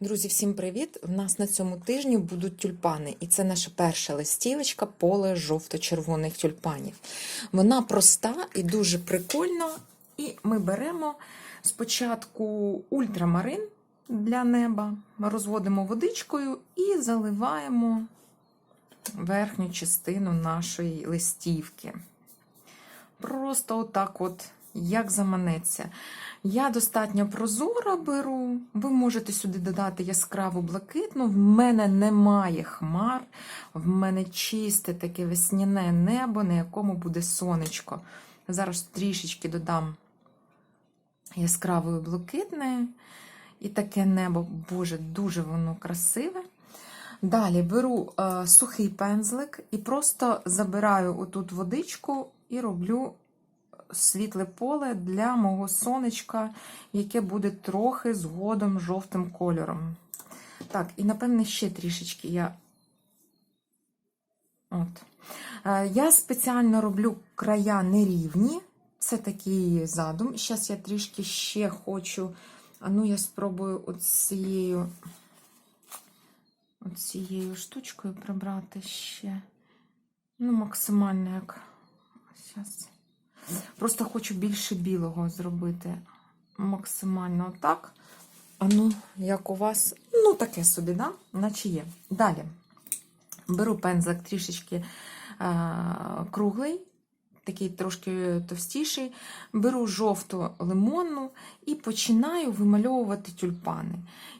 Друзі, всім привіт! У нас на цьому тижні будуть тюльпани, і це наша перша листівочка поле жовто-червоних тюльпанів. Вона проста і дуже прикольна. І ми беремо спочатку ультрамарин для неба, розводимо водичкою і заливаємо верхню частину нашої листівки. Просто отак от як заманеться. Я достатньо прозоро беру. Ви можете сюди додати яскраву блакитну. В мене немає хмар, в мене чисте таке весняне небо, на якому буде сонечко. Зараз трішечки додам яскравої блакитної. І таке небо, Боже, дуже воно красиве. Далі беру е, сухий пензлик і просто забираю отут водичку і роблю світле поле для мого сонечка, яке буде трохи згодом жовтим кольором. Так, і напевне ще трішечки я. От. Е, Я спеціально роблю края нерівні. Це такий задум. Зараз я трішки ще хочу. А ну, я спробую оцією, оцією штучкою прибрати ще. Ну, максимально як. Зараз. Просто хочу більше білого зробити. Максимально так. А ну, як у вас, ну, таке собі, да? наче є. Далі беру пензлик трішечки а, круглий, такий трошки товстіший. Беру жовту лимонну і починаю вимальовувати тюльпани.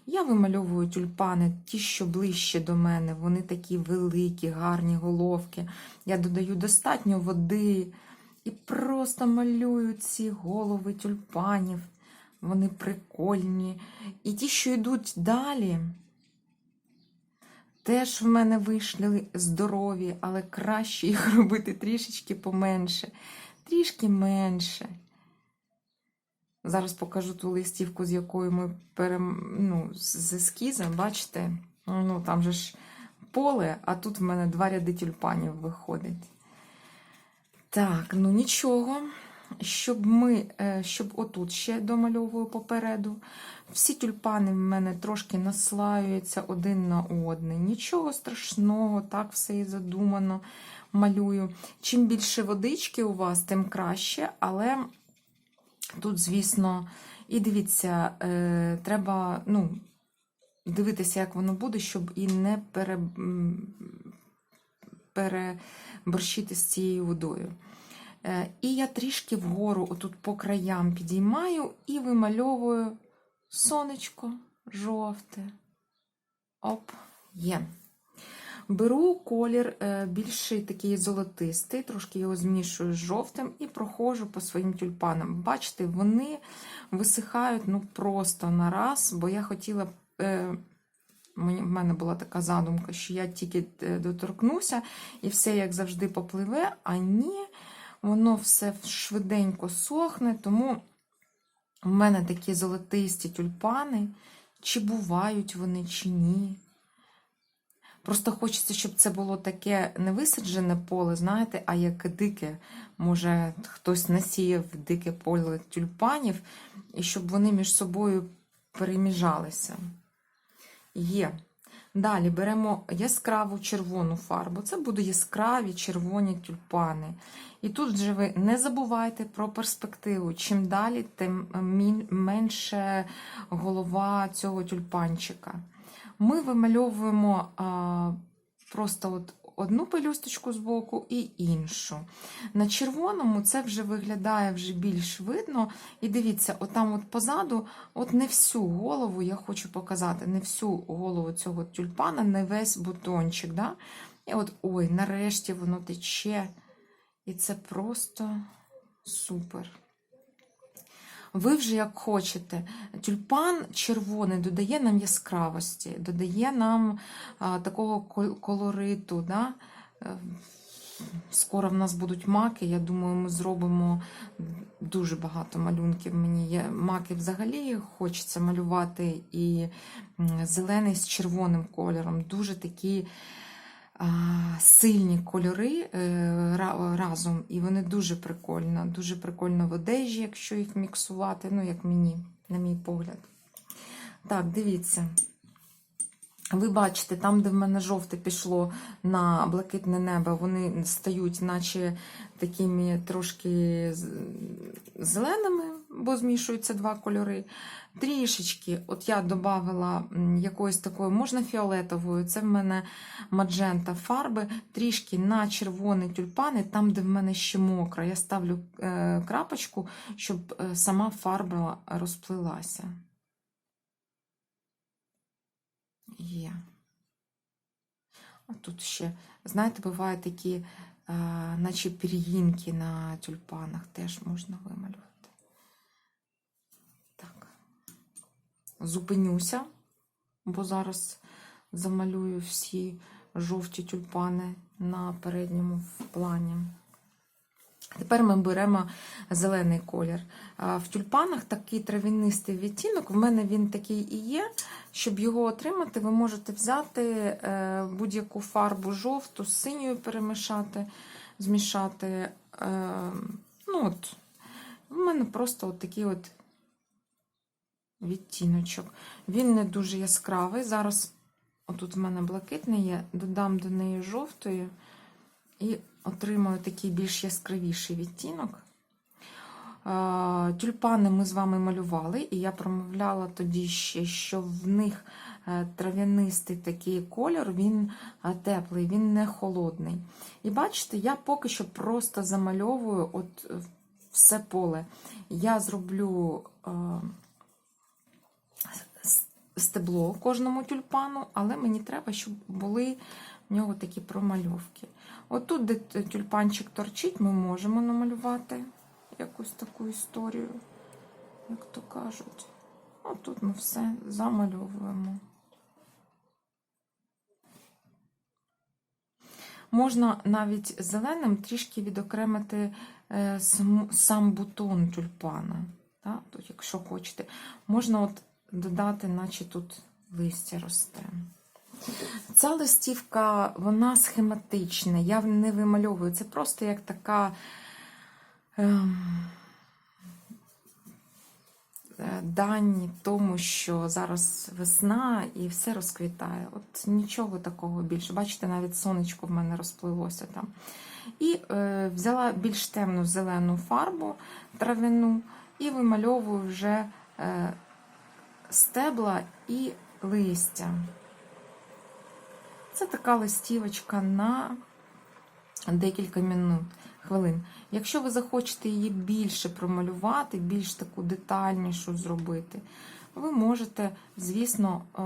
Я вимальовую тюльпани, ті, що ближче до мене, вони такі великі, гарні головки. Я додаю достатньо води. І просто малюю ці голови тюльпанів. Вони прикольні. І ті, що йдуть далі, теж в мене вийшли здорові, але краще їх робити трішечки поменше, трішки менше. Зараз покажу ту листівку, з якою ми перем... ну, з ескізом, бачите, ну, там же ж поле, а тут в мене два ряди тюльпанів виходить. Так, ну нічого, щоб ми, е, щоб отут ще домальовую попереду. Всі тюльпани в мене трошки наслаюються один на один. Нічого страшного, так все і задумано малюю. Чим більше водички у вас, тим краще, але тут, звісно, і дивіться, е, треба ну, дивитися, як воно буде, щоб і не пере переборщити з цією водою. Е, і я трішки вгору, отут по краям підіймаю і вимальовую сонечко жовте. Оп, є. Беру колір е, більший такий золотистий, трошки його змішую з жовтим і проходжу по своїм тюльпанам. Бачите, вони висихають ну просто на раз, бо я хотіла. Е, в мене була така задумка, що я тільки доторкнуся, і все, як завжди, попливе, а ні, воно все швиденько сохне, тому в мене такі золотисті тюльпани, чи бувають вони, чи ні. Просто хочеться, щоб це було таке не висаджене поле, знаєте, а як дике. Може, хтось насіяв дике поле тюльпанів, і щоб вони між собою переміжалися. Є. Далі беремо яскраву червону фарбу. Це будуть яскраві червоні тюльпани. І тут же ви не забувайте про перспективу. Чим далі, тим менше голова цього тюльпанчика. Ми вимальовуємо а, просто от одну пелюсточку з боку і іншу. На червоному це вже виглядає вже більш видно. І дивіться, отам от позаду, от не всю голову я хочу показати, не всю голову цього тюльпана, не весь бутончик. Да? І от, ой, нарешті воно тече. І це просто супер. Ви вже як хочете. Тюльпан червоний додає нам яскравості, додає нам а, такого колориту. Да? Скоро в нас будуть маки. Я думаю, ми зробимо дуже багато малюнків. Мені є маки взагалі хочеться малювати і зелений з червоним кольором. Дуже такі сильні кольори е, разом, і вони дуже прикольно, дуже прикольно в одежі, якщо їх міксувати, ну, як мені, на мій погляд. Так, дивіться, Ви бачите, там, де в мене жовте пішло на блакитне небо, вони стають, наче такими трошки зеленими, бо змішуються два кольори. Трішечки, от я додавала якоїсь такої, можна фіолетовою, це в мене маджента фарби, трішки на червоні тюльпани, там, де в мене ще мокро. Я ставлю е, крапочку, щоб е, сама фарба розплилася. Є. А тут ще, знаєте, бувають такі, е, наче пір'їнки на тюльпанах, теж можна вималювати. Так. Зупинюся, бо зараз замалюю всі жовті тюльпани на передньому плані. Тепер ми беремо зелений колір. В тюльпанах такий травянистий відтінок. В мене він такий і є. Щоб його отримати, ви можете взяти е, будь-яку фарбу жовту з синьою перемішати, змішати. Е, Ну от, В мене просто от такий от відтіночок. Він не дуже яскравий. Зараз, отут в мене блакитний є, додам до неї жовтої і отримаю такий більш яскравіший відтінок. Е, Тюльпани ми з вами малювали, і я промовляла тоді ще, що в них е, трав'янистий такий кольор, він е, теплий, він не холодний. І бачите, я поки що просто замальовую от все поле. Я зроблю стебло кожному тюльпану, але мені треба, щоб були в нього такі промальовки. Отут, де тюльпанчик торчить, ми можемо намалювати якусь таку історію, як то кажуть. Отут ми все замальовуємо. Можна навіть зеленим трішки відокремити е, сам бутон тюльпана. Тут, якщо хочете, можна от додати, наче тут листя росте. Ця листівка, вона схематична, я не вимальовую. Це просто як така ем, дань тому, що зараз весна і все розквітає. От нічого такого більше. Бачите, навіть сонечко в мене розпливлося там. І е, взяла більш темну зелену фарбу травяну і вимальовую вже е, стебла і листя. Це така листівочка на декілька минут, хвилин. Якщо ви захочете її більше промалювати, більш таку детальнішу зробити, ви можете, звісно, е,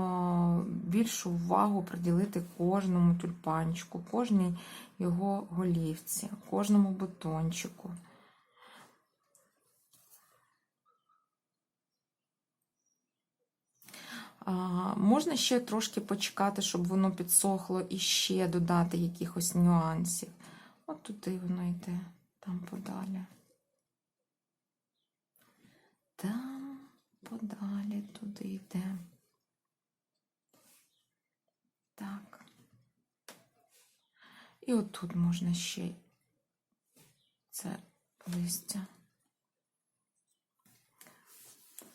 більшу увагу приділити кожному тюльпанчику, кожній його голівці, кожному бутончику. А, Можна ще трошки почекати, щоб воно підсохло, і ще додати якихось нюансів. От туди воно йде, там подалі. Там подалі туди йде. Так. І отут можна ще це листя.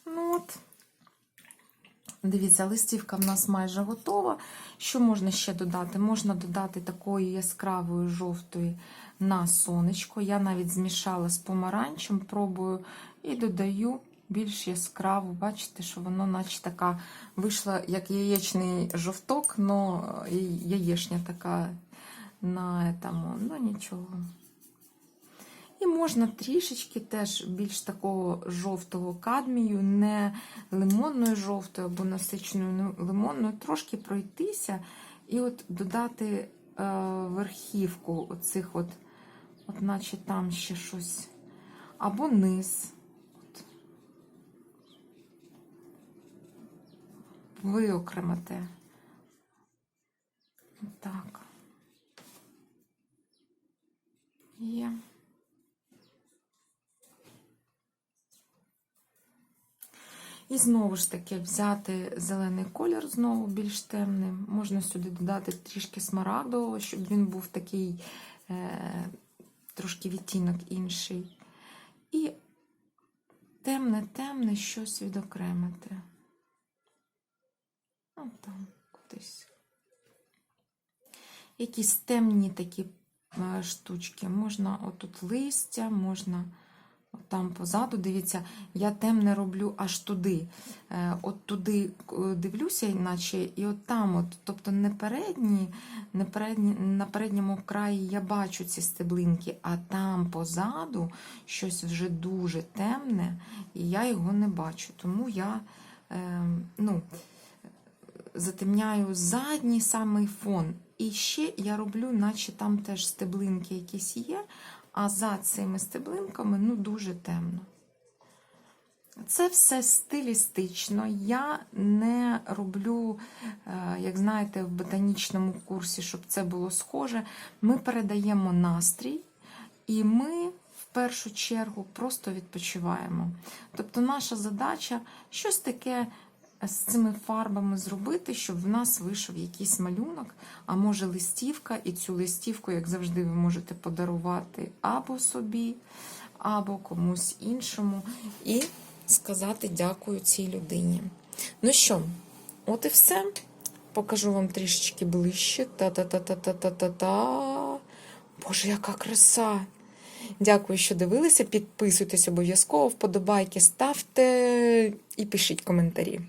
Ну от. Дивіться, листівка в нас майже готова. Що можна ще додати? Можна додати такої яскравої жовтої на сонечко. Я навіть змішала з помаранчем, пробую і додаю більш яскраву. Бачите, що воно, наче така вийшла як яєчний жовток, але яєчня така на тому, ну нічого. І можна трішечки теж більш такого жовтого кадмію, не лимонною жовтою або насиченою ну, лимонною, трошки пройтися і от додати е, верхівку оцих от, от наче там ще щось, або низ. От. Виокремити. Так. Є. І знову ж таки взяти зелений колір, знову більш темний. Можна сюди додати трішки смарагдового, щоб він був такий е, трошки відтінок інший. І темне-темне щось відокремити. Отак. десь. Якісь темні такі е, штучки. Можна отут листя, можна там позаду. Дивіться, я темне роблю аж туди. Е, От туди е, дивлюся, іначе, і от там, от, тобто не передні, не передні, на передньому краї я бачу ці стеблинки, а там позаду щось вже дуже темне, і я його не бачу. Тому я е, ну, затемняю задній самий фон. І ще я роблю, наче там теж стеблинки якісь є, а за цими стеблинками ну, дуже темно. Це все стилістично. Я не роблю, е, як знаєте, в ботанічному курсі, щоб це було схоже. Ми передаємо настрій, і ми в першу чергу просто відпочиваємо. Тобто, наша задача щось таке з цими фарбами зробити, щоб в нас вийшов якийсь малюнок, а може листівка, і цю листівку, як завжди, ви можете подарувати або собі, або комусь іншому. І сказати дякую цій людині. Ну що, от і все. Покажу вам трішечки ближче. Та-та-та-та-та-та-та. Боже, яка краса! Дякую, що дивилися. Підписуйтесь обов'язково, вподобайки ставте і пишіть коментарі.